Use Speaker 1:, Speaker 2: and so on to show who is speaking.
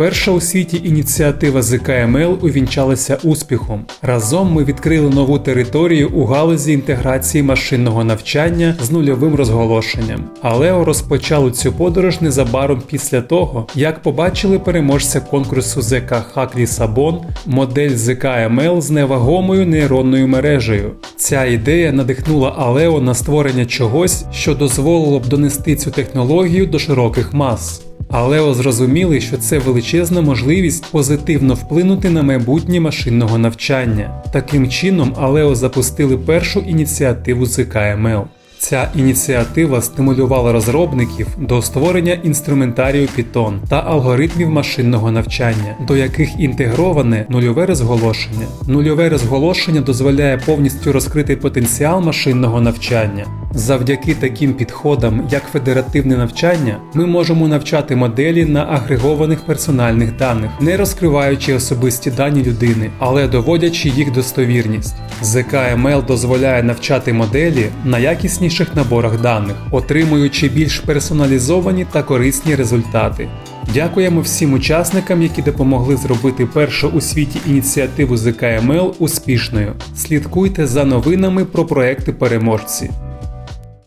Speaker 1: Перша у світі ініціатива ЗКМЛ увінчалася успіхом. Разом ми відкрили нову територію у галузі інтеграції машинного навчання з нульовим розголошенням. Алео розпочало цю подорож незабаром після того, як побачили переможця конкурсу Хак Лісабон модель ЗКМЛ з невагомою нейронною мережею. Ця ідея надихнула Алео на створення чогось, що дозволило б донести цю технологію до широких мас. Алео зрозуміли, що це величезна можливість позитивно вплинути на майбутнє машинного навчання. Таким чином, Алео запустили першу ініціативу КМЛ. Ця ініціатива стимулювала розробників до створення інструментарію Python та алгоритмів машинного навчання, до яких інтегроване нульове розголошення. Нульове розголошення дозволяє повністю розкрити потенціал машинного навчання. Завдяки таким підходам, як федеративне навчання, ми можемо навчати моделі на агрегованих персональних даних, не розкриваючи особисті дані людини, але доводячи їх достовірність. ZKML дозволяє навчати моделі на якісніших наборах даних, отримуючи більш персоналізовані та корисні результати. Дякуємо всім учасникам, які допомогли зробити першу у світі ініціативу ZKML успішною. Слідкуйте за новинами про проекти переможці.